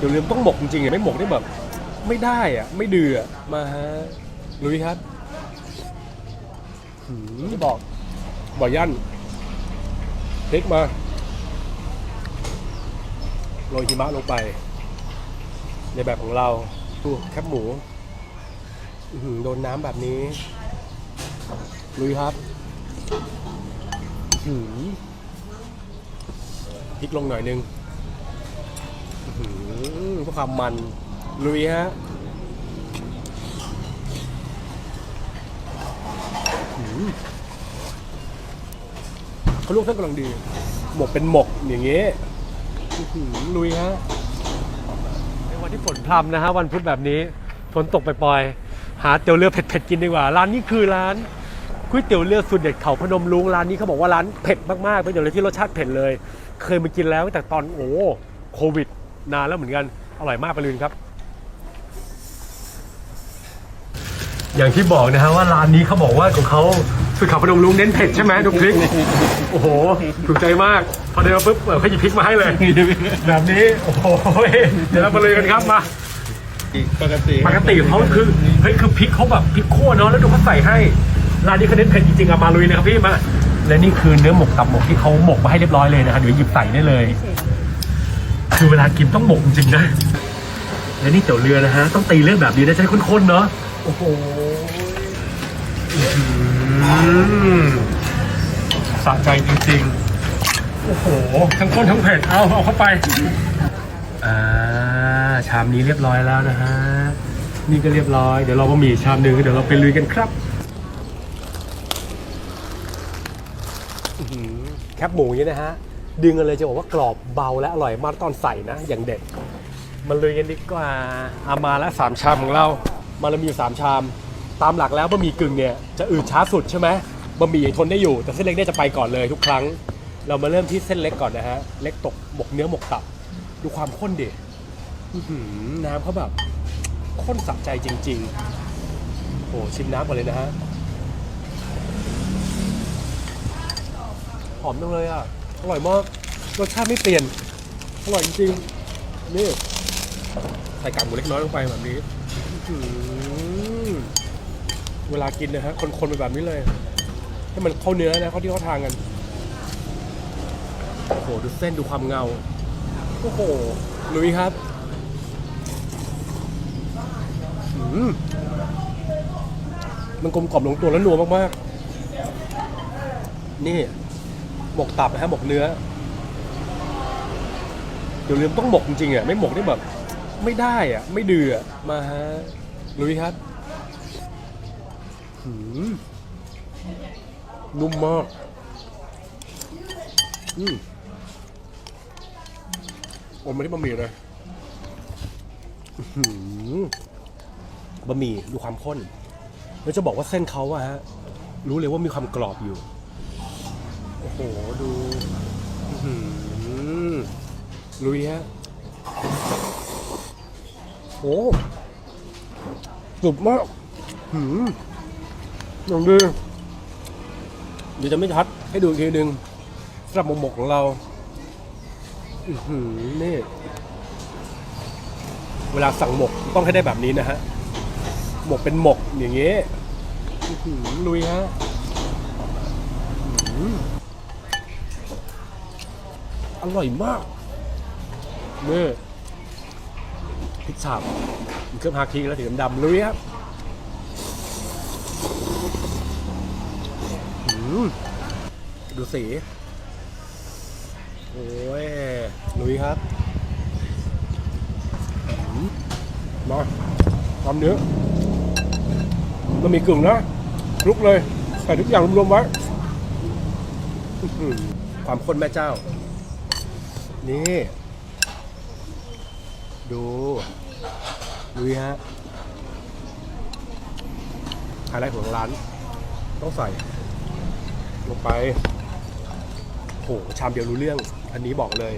เดี๋ยวลืมต้องหมกจริงๆอะไม่หมกได้แบบ ไม่ได้อะ ไม่เดือมาฮะลุยครับหืมที่บอกบ่อยั่นพลิกมาโรยหิมะลงไป ในแบบของเราดูแคบหมูอื้อหือโดนน้ำแบบนี้ ลุยครับอื้อหือพลิกลงหน่อยนึง เพื่อความมันลุยฮะอื้อหือเขาลวกเส้นกำลังดี หมกเป็นหมกอย่างเงี้ยลุยฮะในวันที่ฝนพรำนะฮะ วันพุธแบบนี้ฝนตกไปปล่อย หาเตี๋ยวเรือเผ็ดๆกินดีกว่า ร้านนี้คือร้านก๋วยเตี๋ยวเรือสุดเด็ดเขาพนมลุงร้านนี้เขาบอกว่าร้านเผ็ดมากๆเป็นเตี๋ยวเรือที่รสชาติเผ็ดเลย เคยมากินแล้วตั้งแต่ตอนโอ้โควิด นานแล้วเหมือนกัน อร่อยมากไปเลยครับ อย่างที่บอกนะฮะว่าร้านนี้เขาบอกว่าของเขาสุดเขาพนมลุงเน้นเผ็ดใช่ไหมดูพริก โอ้โห ถูกใจมาก พอเดินมาปุ๊บเออเขาหยิบพริกมาให้เลย แบบนี้ โอ้โห เดี๋ยวเรามาเลยกันครับมาปกติปกติเขาคือเฮ้ยคือพริกเขาแบบพริกคั่วเนาะแล้วดูเขาใส่ให้ร้านนี้เขาเน้นเผ็ดจริงๆอะมาลุยนะครับพี่มาและนี่คือเนื้อหมกตับหมกที่เขาหมกมาให้เรียบร้อยเลยนะฮะเดี๋ยวหยิบใส่ได้เลย คือเวลากินต้องหมกจริงๆนะและนี่เตี๋ยวเรือนะฮะ ต้องตีเรื่องแบบนี้นะใช้ข้นๆเนาะโอ้โหอื้อหือสะใจจริงๆ โอ้โห ทั้งข้นทั้งเผ็ดเอาเอาเข้าไป อ่า ชามนี้เรียบร้อยแล้วนะฮะ นี่ก็เรียบร้อย เดี๋ยวเราก็มีชามหนึ่งเดี๋ยวเราไปลุยกันครับอื้อหือแคบหมูอย่างนี้นะฮะ ดึงกันเลยจะบอกว่ากรอบเบาและอร่อยมากตอนใส่นะ อย่างเด็ดมาลุยกันดีกว่าเอามาแล้วสามชามของเรามาเรามีอยู่สามชาม ตามหลักแล้วบะหมี่กึ่งเนี่ยจะอืดช้าสุดใช่ไหมบะหมี่ทนได้อยู่แต่เส้นเล็กเนี่ยจะไปก่อนเลยทุกครั้ง เรามาเริ่มที่เส้นเล็กก่อนนะฮะเล็กตกหมกเนื้อหมกตับ ดูความข้นดิอื้อหือน้ำเขาแบบข้นสะใจจริง ๆโอ้ชิมน้ำก่อนเลยนะฮะหอมจังเลยอะ อร่อยมากรสชาติไม่เปลี่ยน อร่อยจริงๆนี่ใส่กากหมูเล็กน้อยลงไปแบบนี้อื้อหือเวลากินนะฮะ คนๆไปแบบนี้เลย ให้มันเข้าเนื้อนะเข้าที่เข้าทางกัน โอ้โห ดูเส้นดูความเงา โอ้โหลุยครับอืมมันกลมกล่อมลงตัวแล้วนัวมากๆ นี่ หมกตับนะฮะหมกเนื้อเดี๋ยวลืมต้องหมกจริงๆอะไม่หมกได้แบบ ไม่ได้อะ ไม่เดืออะมาฮะลุยครับหืมนุ่มมากอืมอมมาที่บะหมี่เลยบะหมี่ดูความข้นแล้วจะบอกว่าเส้นเขาอะฮะ รู้เลยว่ามีความกรอบอยู่ หดูอื้อหือลุยฮะโอ้สุดมากหืมอย่างดีเดี๋ยวจะไม่ชัดให้ดูอีกทีหนึ่งสำหรับหมกหมกของเราอือหือนี่ เวลาสั่งหมกต้องให้ได้แบบนี้นะฮะ หมกเป็นหมกอย่างเงี้ยหือลุยฮะ อร่อยมากนี่พริกฉาบมีเครื่องฮาคิแล้วถึงดำๆลุยครับดูสี โอ้ย ลุยครับมาทำเนื้อมันมีกึ่งนะลุกเลย ใส่ทุกอย่างรวมๆไว้ความข้นแม่เจ้า นี่ ดูลุยฮะไฮไลท์ของร้าน ต้องใส่ ลงไปโหชามเดียวรู้เรื่อง อันนี้บอกเลย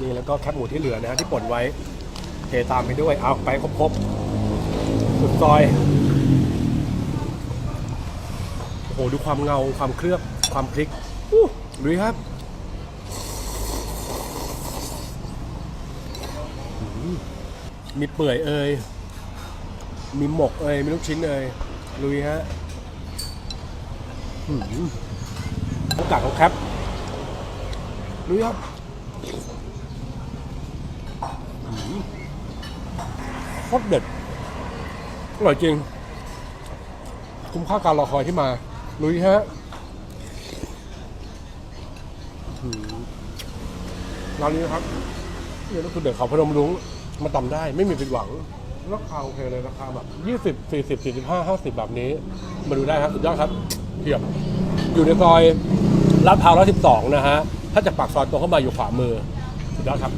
นี่แล้วก็แคบหมูที่เหลือนะฮะที่ป่นไว้ เทตามไปด้วย เอาไปครบๆ สุดซอยโอ้โหดูความเงาความเคลือบความพริกอู้ลุยครับอืม มีเปื่อยเอ่ยมีหมกเอ่ยมีลูกชิ้นเอ่ยลุยฮะหืมโอกาสของแคปลุยครับหืมโคตรเด็ดอร่อยจริง คุ้มค่าการรอคอยที่มาลุยฮะหืมร้านนี้นะครับนี่ก็คือเด็กเขาพนมรุ้ง มาตำได้ไม่มีผิดหวัง ราคาโอเคเลยราคาแบบยี่สิบสี่สิบสี่สิบห้าห้าสิบแบบนี้ มาดูได้ครับ สุดยอดครับเทียบอยู่ในซอยลาดพร้าวร้อยสิบสองนะฮะ ถ้าจากปากซอยตรงเข้ามาอยู่ขวามือ สุดยอดครับ